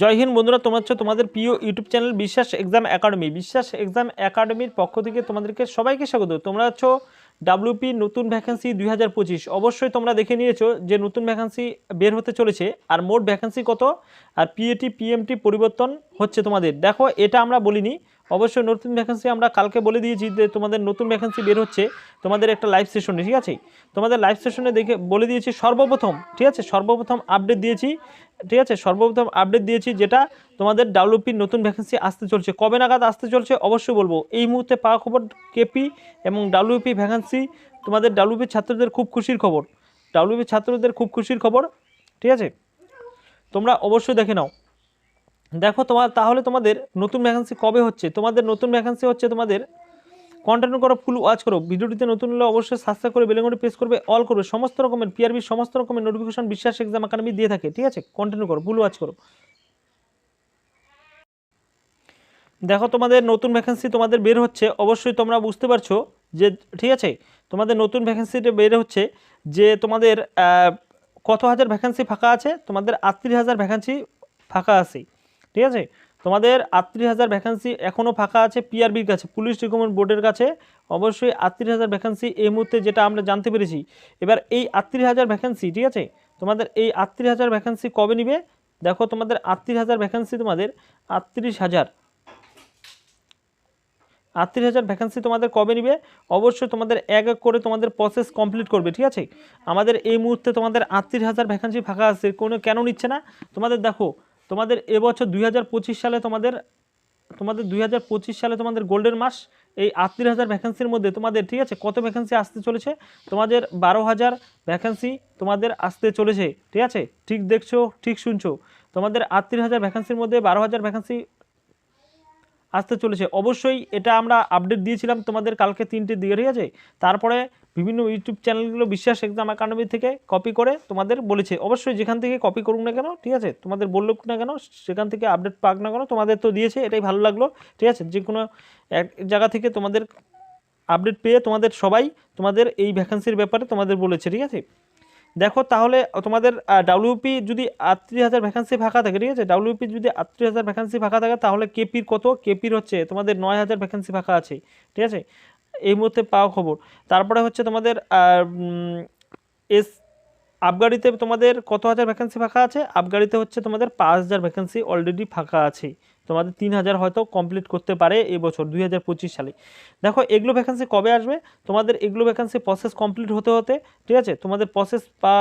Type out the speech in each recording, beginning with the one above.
জয় হিন্দ বন্ধুরা, তোমার হচ্ছে তোমাদের প্রিয় YouTube channel Biswas exam academy. Biswas exam একাডেমির পক্ষ থেকে তোমাদেরকে সবাইকে স্বাগত। তোমরা হচ্ছে ডাব্লিউপি নতুন ভ্যাকেন্সি দুই হাজার পঁচিশ। অবশ্যই তোমরা দেখে নিয়েছো যে নতুন ভ্যাকেন্সি বের হতে চলেছে, আর মোট ভ্যাকেন্সি কত? আর পিএটি পিএমটি পরিবর্তন হচ্ছে তোমাদের। দেখো, এটা আমরা বলিনি। অবশ্যই নতুন ভ্যাকেন্সি আমরা কালকে বলে দিয়েছি যে তোমাদের নতুন ভ্যাকেন্সি বের হচ্ছে। তোমাদের একটা লাইভ সেশনে ঠিক আছে? তোমাদের লাইভ সেশনে দেখে বলে দিয়েছি সর্বপ্রথম, ঠিক আছে? সর্বপ্রথম আপডেট দিয়েছি, ঠিক আছে? সর্বপ্রথম আপডেট দিয়েছি যেটা তোমাদের ডাব্লিউপির নতুন ভ্যাকেন্সি আসতে চলছে। কবে নাগাদ আসতে চলছে অবশ্যই বলব। এই মুহূর্তে পাওয়া খবর কেপি এবং ডাব্লিউপি ভ্যাকেন্সি তোমাদের ডাব্লিউপি ছাত্রদের খুব খুশির খবর। ডাব্লিউপি ছাত্রদের খুব খুশির খবর, ঠিক আছে? তোমরা অবশ্যই দেখে নাও। দেখো তোমার, তাহলে তোমাদের নতুন ভ্যাকেন্সি কবে হচ্ছে? তোমাদের নতুন ভ্যাকেন্সি হচ্ছে তোমাদের কন্টিনিউ করো ফুল ওয়াচ করো। ভিডিওটিতে নতুন হলে অবশ্যই সাবস্ক্রাইব করে বেলেঙ্গনে প্রেস করবে অল করবে। সমস্ত রকমের পিআরবি সমস্ত রকমের নোটিফিকেশন বিশ্বাস এক্সাম একাডেমি দিয়ে থাকে, ঠিক আছে? কন্টিনিউ করো ফুল ওয়াচ করো। দেখো, তোমাদের নতুন ভ্যাকেন্সি তোমাদের বের হচ্ছে। অবশ্যই তোমরা বুঝতে পারছ যে, ঠিক আছে? তোমাদের নতুন ভ্যাকেন্সিটা বের হচ্ছে যে, তোমাদের কত হাজার ভ্যাকেন্সি ফাঁকা আছে? তোমাদের আটত্রিশ হাজার ভ্যাকেন্সি ফাঁকা আছে। ঠিক আছে? তোমাদের আটত্রিশ হাজার ভ্যাকেন্সি এখনও ফাঁকা আছে পিআরবির কাছে, পুলিশ রিক্রুটমেন্ট বোর্ডের কাছে। অবশ্যই আটত্রিশ হাজার ভ্যাকেন্সি এই মুহূর্তে যেটা আমরা জানতে পেরেছি, এবার এই আটত্রিশ হাজার ভ্যাকেন্সি ঠিক আছে? তোমাদের এই আটত্রিশ হাজার ভ্যাকেন্সি কবে নিবে? দেখো, তোমাদের আটত্রিশ হাজার ভ্যাকেন্সি তোমাদের আটত্রিশ হাজার আটত্রিশ হাজার ভ্যাকেন্সি তোমাদের কবে নিবে? অবশ্যই তোমাদের এক এক করে তোমাদের প্রসেস কমপ্লিট করবে, ঠিক আছে? আমাদের এই মুহূর্তে তোমাদের আটত্রিশ হাজার ভ্যাকেন্সি ফাঁকা আছে, কোনো কেন নিচ্ছে না? তোমাদের দেখো, তোমাদের এবছর দুই হাজার পঁচিশ সালে তোমাদের তোমাদের দুই হাজার পঁচিশ সালে তোমাদের গোল্ডেন মাস এই আটত্রিশ হাজার ভ্যাকেন্সির মধ্যে তোমাদের, ঠিক আছে? কত ভ্যাকেন্সি আসতে চলেছে? তোমাদের বারো হাজার ভ্যাকেন্সি তোমাদের আসতে চলেছে, ঠিক আছে? ঠিক দেখছ, ঠিক শুনছো? তোমাদের আটত্রিশ হাজার ভ্যাকেন্সির মধ্যে বারো হাজার ভ্যাকেন্সি আসতে চলেছে। অবশ্যই এটা আমরা আপডেট দিয়েছিলাম তোমাদের কালকে তিনটে দিকে ঠিক আছে? তারপরে বিভিন্ন ইউটিউব চ্যানেলগুলো বিশ্বাস এক্সাম একাডেমি থেকে কপি করে তোমাদের বলেছে। অবশ্যই যেখান থেকে কপি করুক না কেন, ঠিক আছে? তোমাদের বলুক না কেন, সেখান থেকে আপডেট পাক না কেন, তোমাদের তো দিয়েছে, এটাই ভালো লাগল, ঠিক আছে? যে কোনো এক জায়গা থেকে তোমাদের আপডেট পেয়ে তোমাদের সবাই তোমাদের এই ভ্যাকেন্সির ব্যাপারে তোমাদের বলেছে, ঠিক আছে? দেখো তাহলে তোমাদের ডাব্লিউপি যদি আটত্রিশ হাজার ভ্যাকান্সি ফাঁকা থাকে, ঠিক আছে? ডাব্লিউপি যদি আটত্রিশ হাজার ভ্যাকান্সি ফাঁকা থাকে, তাহলে কেপির কত? কেপির হচ্ছে তোমাদের নয় হাজার ভ্যাকান্সি ফাঁকা আছে, ঠিক আছে? এই মুহূর্তে পাওয়া খবর। তারপরে হচ্ছে তোমাদের এস আবগারিতে তোমাদের কত হাজার ভ্যাকান্সি ফাঁকা আছে? আবগারিতে হচ্ছে তোমাদের পাঁচ হাজার ভ্যাকান্সি অলরেডি ফাঁকা আছে। তোমাদের তিন হাজার হয়তো কমপ্লিট করতে পারে এবছর দুই হাজার পঁচিশ সালে। দেখো, এগুলো ভ্যাকান্সি কবে আসবে? তোমাদের এগুলো ভ্যাকান্সি প্রসেস কমপ্লিট হতে হতে, ঠিক আছে? তোমাদের প্রসেস বা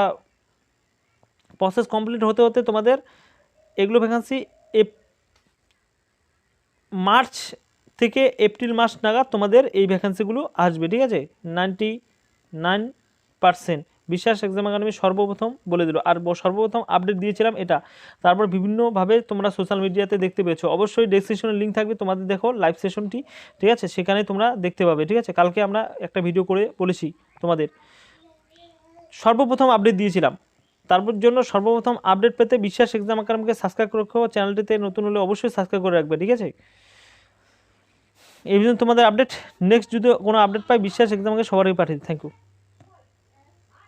প্রসেস কমপ্লিট হতে হতে তোমাদের এগুলো ভ্যাকান্সি মার্চ থেকে এপ্রিল মাস নাগাদ তোমাদের এই ভ্যাকান্সিগুলো আসবে, ঠিক আছে? Ninety nine percent Biswas exam academy সর্বপ্রথম বলে দিল। আর সর্বপ্রথম আপডেট দিয়েছিলাম এটা। তারপর বিভিন্নভাবে তোমরা সোশ্যাল মিডিয়াতে দেখতে পেয়েছ। অবশ্যই ডেসক্রিপশনের লিঙ্ক থাকবে। তোমাদের দেখো লাইভ সেশনটি ঠিক আছে? সেখানে তোমরা দেখতে পাবে, ঠিক আছে? কালকে আমরা একটা ভিডিও করে বলেছি তোমাদের। সর্বপ্রথম আপডেট দিয়েছিলাম। তারপর জন্য সর্বপ্রথম আপডেট পেতে বিশ্বাস এক্সাম একাডেমিকে সাবস্ক্রাইব করে রাখো। চ্যানেলটিতে নতুন হলে অবশ্যই সাবস্ক্রাইব করে রাখবে, ঠিক আছে? এই পর্যন্ত তোমাদের আপডেট নেক্সট যদি কোনো আপডেট পাই, বিশ্বাস এক্সামকে সবারই পাঠিয়ে থ্যাংক ইউ